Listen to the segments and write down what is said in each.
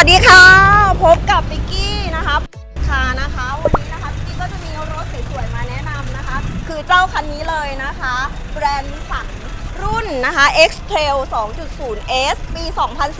วัสดีค่ะ พบกับปิกกี้นะคะค่ะนะคะ วันนี้นะคะปิกกี้ก็จะมีรถสวยๆมาแนะนำนะคะ คือเจ้าคันนี้เลยนะคะ แบรนด์สสันรุ่นนะคะ X Trail 2.0 S ปี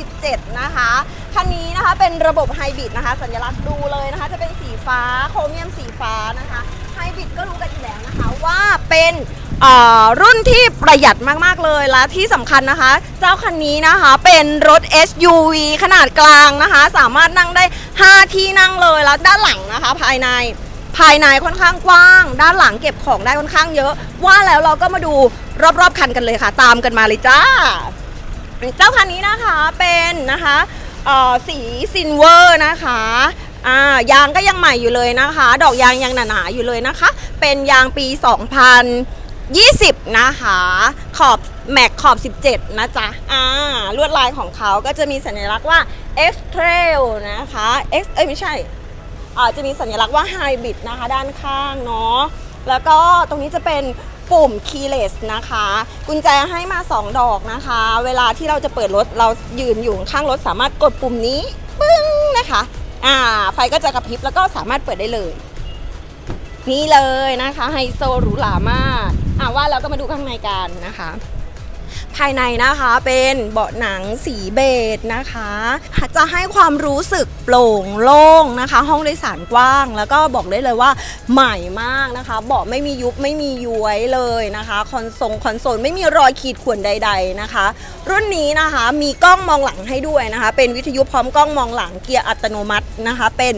2017 นะคะ คันนี้นะคะเป็นระบบไฮบริดนะคะ สัญลักษณ์ดูเลยนะคะ จะเป็นสีฟ้าโครเมียมสีฟ้านะคะไฮบริดก็รู้กันอยู่แล้วนะคะว่าเป็น เอ่อรุ่นที่ประหยัดมากๆเลยและที่สำคัญนะคะ เจ้าคันนี้นะคะเป็นรถ SUV ขนาดกลางนะคะ สามารถนั่งได้ 5 ที่นั่งเลยแล้วด้านหลังนะคะภายในภายในค่อนข้างกว้าง ด้านหลังเก็บของได้ค่อนข้างเยอะ ว่าแล้วเราก็มาดูรอบๆคันกันเลยค่ะ ตามกันมาเลยจ้า เจ้าคันนี้นะคะเป็นนะคะเอ่อสีซินเวอร์นะคะอ่ายางก็ยังใหม่อยู่เลยนะคะ ดอกยางยังหนาๆอยู่เลยนะคะ เป็นยางปี 20 นะคะขอบแม็กขอบ 17 นะจ๊ะ อ่า ลวดลายของเขาก็จะมีสัญลักษณ์ว่า X Trail นะคะ X เอ้ยไม่ใช่อ่าจะมีสัญลักษณ์ว่า Hybrid นะคะ ด้านข้างเนาะแล้วก็ตรงนี้จะเป็นปุ่ม keyless นะคะ กุญแจให้มา 2 ดอกนะคะ เวลาที่เราจะเปิดรถเรายืนอยู่ข้างรถสามารถกดปุ่มนี้ปึ้งนะคะอ่าไฟก็จะกระพริบแล้วก็สามารถเปิดได้เลย นี่เลยนะคะไฮโซหรูหรามาก อ่าว่าแล้วก็มาดูข้างในกันนะคะ ภายในนะคะเป็นเบาะหนังสีเบจนะคะ จะให้ความรู้สึกโปร่งโล่งนะคะ ห้องโดยสารกว้าง แล้วก็บอกได้เลยว่าใหม่มากนะคะเบาะไม่มียุบไม่มีย้วยเลยนะคะคอนโซลคอนโซลไม่มีรอยขีดข่วนใด ๆนะคะ รุ่นนี้นะคะมีกล้องมองหลังให้ด้วยนะคะ เป็นวิทยุพร้อมกล้องมองหลังเกียร์อัตโนมัตินะคะเป็น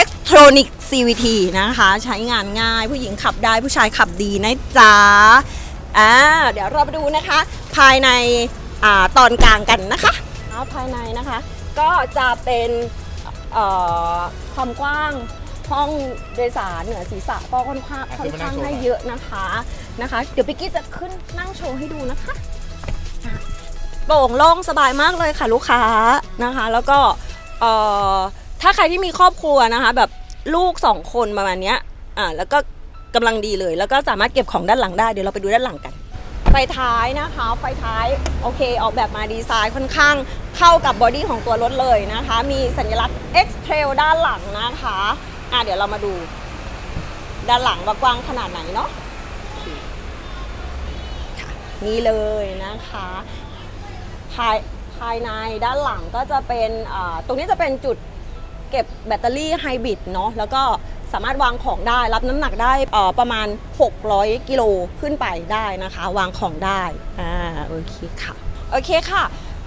Electronic CVT นะคะ ใช้งานง่ายผู้หญิงขับได้ผู้ชายขับดีนะจ๊ะ อ่าเดี๋ยวเราไปดูนะคะ ภายในอ่าตอนกลางกันนะคะเอาภายในนะคะ ก็จะเป็นเอ่อความกว้างห้องโดยสารเหนือศีรษะก็ค่อนข้างอะค่อนข้างขึ้นมานั่งโชว์ให้เยอะนะคะนะคะ เดี๋ยวปิกกี้จะขึ้นนั่งโชว์ให้ดูนะคะอะโปร่งโล่งสบายมากเลยค่ะลูกค้านะคะ แล้วก็เอ่อถ้าใครที่มีครอบครัวนะคะ แบบลูกสองคนประมาณเนี้ยอ่าแล้วก็ กำลังดีเลย แล้วก็สามารถเก็บของด้านหลังได้เดี๋ยวเราไปดูด้านหลังกัน ไฟท้ายนะคะไฟท้ายโอเค ออกแบบมาดีไซน์ค่อนข้างเข้ากับบอดี้ของตัวรถเลยนะคะ มีสัญลักษณ์ X Trail ด้านหลังนะคะอะเดี๋ยวเรามาดู ด้านหลังว่ากว้างขนาดไหนเนาะนี่เลยนะคะภายภายในด้านหลังก็จะเป็นตรงนี้จะเป็นจุดเก็บแบตเตอรี่ไฮบริดเนาะแล้วก็ สามารถวางของได้ รับน้ำหนักได้เอ่อประมาณ 600 กิโลขึ้นไปได้นะคะ วางของได้อ่าโอเคค่ะโอเคค่ะ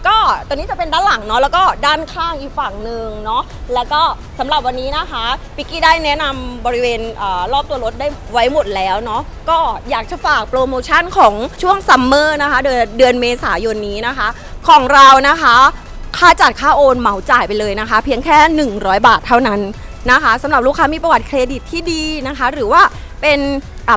ก็ตัวนี้จะเป็นด้านหลังเนาะแล้วก็ด้านข้างอีกฝั่งหนึ่งเนาะแล้วก็สำหรับวันนี้นะคะปิกกี้ได้แนะนำบริเวณเออรอบตัวรถได้ไว้หมดแล้วเนาะก็อยากจะฝากโปรโมชั่นของช่วงซัมเมอร์นะคะเดือนเดือนเมษายนนี้นะคะ ของเรานะคะ ค่าจัดค่าโอนเหมาจ่ายไปเลยนะคะ เพียงแค่ 100 บาทเท่านั้น นะคะสำหรับลูกค้ามีประวัติเครดิตที่ดีนะคะ หรือว่าเป็น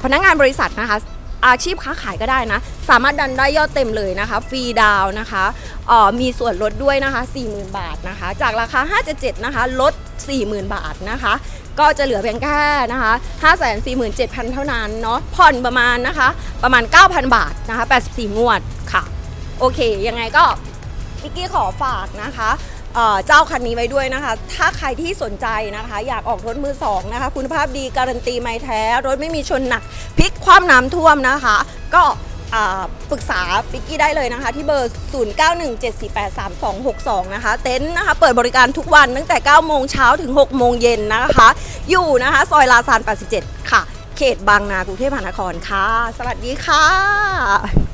พนักงานบริษัทนะคะ อาชีพค้าขายก็ได้นะ สามารถดันได้ยอดเต็มเลยนะคะ ฟรีดาวนะคะออมีส่วนลดด้วยนะคะ 40,000 บาทนะคะ จากราคา 577 นะคะ ลด 40,000 บาทนะคะ ก็จะเหลือเพียงแค่นะคะ547,000 เท่านั้นเนาะผ่อนประมาณนะคะ ประมาณ 9,000 บาทนะคะ 84 งวดค่ะ โอเค ยังไงก็พิกกี้ขอฝากนะคะ เจ้าคันนี้ไว้ด้วยนะคะ ถ้าใครที่สนใจนะคะ อยากออกรถมือสองนะคะ คุณภาพดีการันตีไม่แท้ รถไม่มีชนหนักพลิกคว่ำน้ำท่วมนะคะ ก็ปรึกษาปิกกี้ได้เลยนะคะ ที่เบอร์ 0917483262 นะคะ เต็นท์นะคะ เปิดบริการทุกวันตั้งแต่ 9 โมงเช้าถึง 6 โมงเย็นนะคะ อยู่นะคะ ซอยลาซาน 87 ค่ะ เขตบางนากรุงเทพมหานครค่ะ สวัสดีค่ะ